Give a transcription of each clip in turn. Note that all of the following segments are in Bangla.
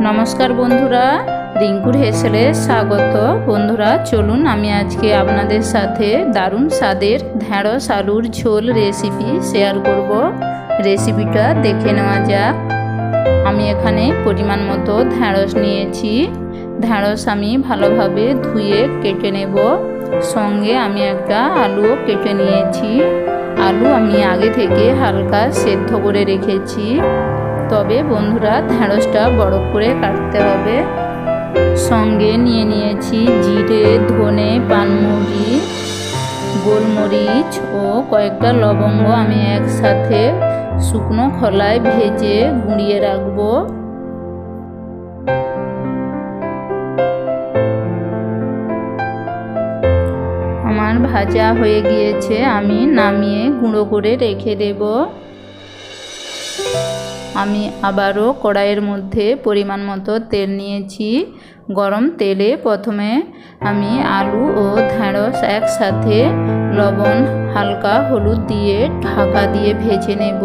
নমস্কার বন্ধুরা রিঙ্কুর হেসেলে স্বাগত। বন্ধুরা, চলুন আমি আজকে আপনাদের সাথে দারুণ স্বাদের ঢ্যাঁড়স আলুর ঝোল রেসিপি শেয়ার করব। রেসিপিটা দেখে নেওয়া যাক। আমি এখানে পরিমাণ মতো ঢ্যাঁড়স নিয়েছি। ঢ্যাঁড়স আমি ভালোভাবে ধুয়ে কেটে নেব। সঙ্গে আমি একটা আলুও কেটে নিয়েছি। আলু আমি আগে থেকে হালকা সেদ্ধ করে রেখেছি। তবে বন্ধুরা ঢ্যাঁড়সটা বড় করে কাটতে হবে। সঙ্গে নিয়ে নিয়েছি জিরে, ধনে, পানমুড়ি, গোলমরিচ ও কয়েকটা লবঙ্গ আমি একসাথে শুকনো খোলায় ভেজে গুঁড়িয়ে রাখব। আমার ভাজা হয়ে গিয়েছে, আমি নামিয়ে গুঁড়ো করে রেখে দেব। আমি আবারও কড়াইয়ের মধ্যে পরিমাণ মতো তেল নিয়েছি। গরম তেলে প্রথমে আমি আলু ও ঢ্যাঁড়স একসাথে, লবণ হালকা হলুদ দিয়ে ঢাকা দিয়ে ভেজে নেব।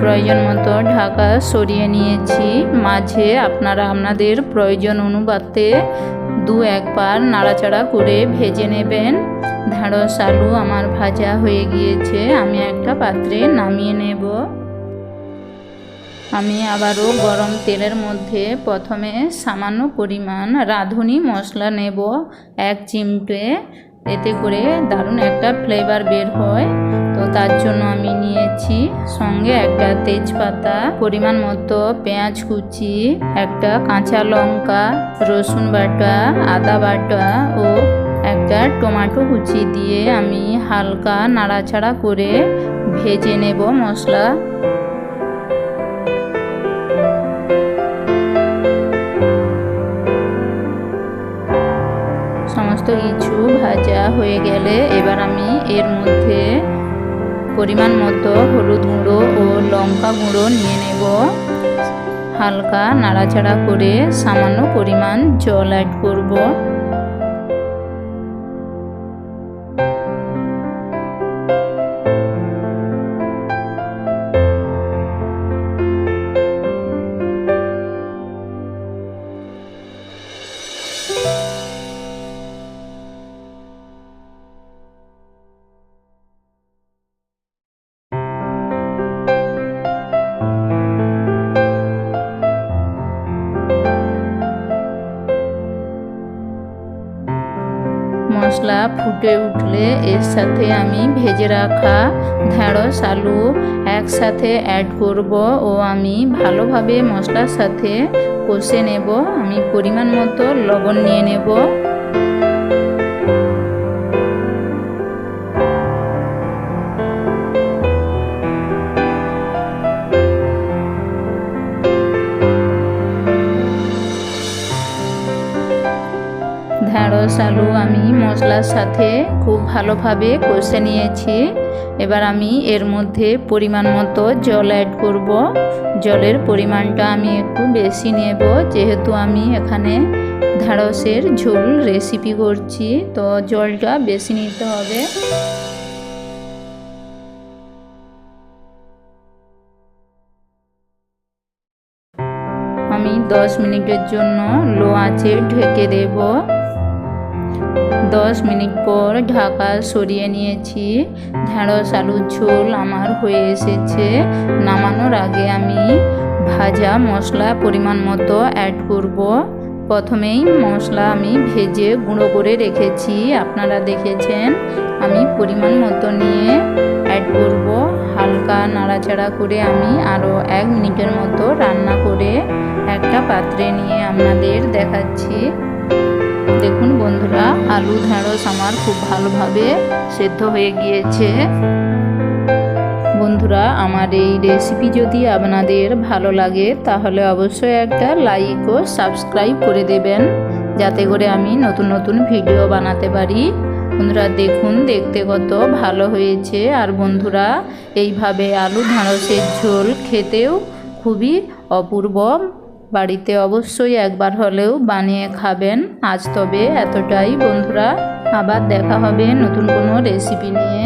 প্রয়োজন মতো ঢাকা সরিয়ে নিয়েছি। মাঝে আপনারা আপনাদের প্রয়োজন অনুপাতে দু একবার নাড়াচাড়া করে ভেজে নেবেন। ঢেঁড়স আলু আমার ভাজা হয়ে গিয়েছে, আমি একটা পাত্রে নামিয়ে নেব। আমি আবারও গরম তেলের মধ্যে প্রথমে সামান্য পরিমাণ রাঁধুনি মশলা নেব, এক চিমটে। এতে করে দারুণ একটা ফ্লেভার বের হয়। তো তার জন্য আমি নিয়েছি সঙ্গে একটা তেজপাতা, পরিমাণ মতো পেঁয়াজ কুচি, একটা কাঁচা লঙ্কা, রসুন বাটা, আদা বাটা ও একটা টমেটো কুচি দিয়ে আমি হালকা নাড়াচাড়া করে ভেজে নেব মশলা। সমস্ত কিছু ভাজা হয়ে গেলে এবার আমি এর মধ্যে পরিমাণ মতো হলুদ গুঁড়ো ও লঙ্কা গুঁড়ো নিয়ে নেব। হালকা নাড়াচাড়া করে সামান্য পরিমাণ জল অ্যাড করব। মশলা ফুটে উঠলে এর সাথে আমি ভেজে রাখা ঢেঁড়স, আলু একসাথে অ্যাড করব ও আমি ভালোভাবে মশলার সাথে কষে নেব। আমি পরিমাণ মতো লবণ নিয়ে নেব। আলু আমি মশলার সাথে খুব ভালোভাবে কষে নিয়েছি। এবার আমি এর মধ্যে পরিমাণ মতো জল অ্যাড করব। জলের পরিমাণটা আমি একটু বেশি নেব, যেহেতু আমি এখানে ঢ্যাঁড়সের ঝোল রেসিপি করছি, তো জলটা বেশি নিতে হবে। আমি দশ মিনিটের জন্য লো আঁচে ঢেকে দেব। দশ মিনিট পর ঢাকা সরিয়ে নিয়েছি। ঢেঁড়স, আলুর ঝোল আমার হয়ে এসেছে। নামানোর আগে আমি ভাজা মশলা পরিমাণ মতো অ্যাড করব। প্রথমেই মশলা আমি ভেজে গুঁড়ো করে রেখেছি। আপনারা দেখেছেন, আমি পরিমাণ মতো নিয়ে অ্যাড করব। হালকা নাড়াচাড়া করে আমি আরও এক মিনিটের মতো রান্না করে একটা পাত্রে নিয়ে আপনাদের দেখাচ্ছি। দেখুন বন্ধুরা, আলু ঢেঁড়স আমার খুব ভালোভাবে সেদ্ধ হয়ে গিয়েছে। বন্ধুরা, আমার এই রেসিপি যদি আপনাদের ভালো লাগে, তাহলে অবশ্যই একটা লাইক ও সাবস্ক্রাইব করে দেবেন, যাতে করে আমি নতুন নতুন ভিডিও বানাতে পারি। বন্ধুরা, দেখুন, দেখতে কত ভালো হয়েছে। আর বন্ধুরা, এইভাবে আলু ঢেঁড়সের ঝোল খেতেও খুবই অপূর্ব। বাড়িতে অবশ্যই একবার হলেও বানিয়ে খাবেন। আজ তবে এতটাই বন্ধুরা, আবার দেখা হবে নতুন কোনো রেসিপি নিয়ে।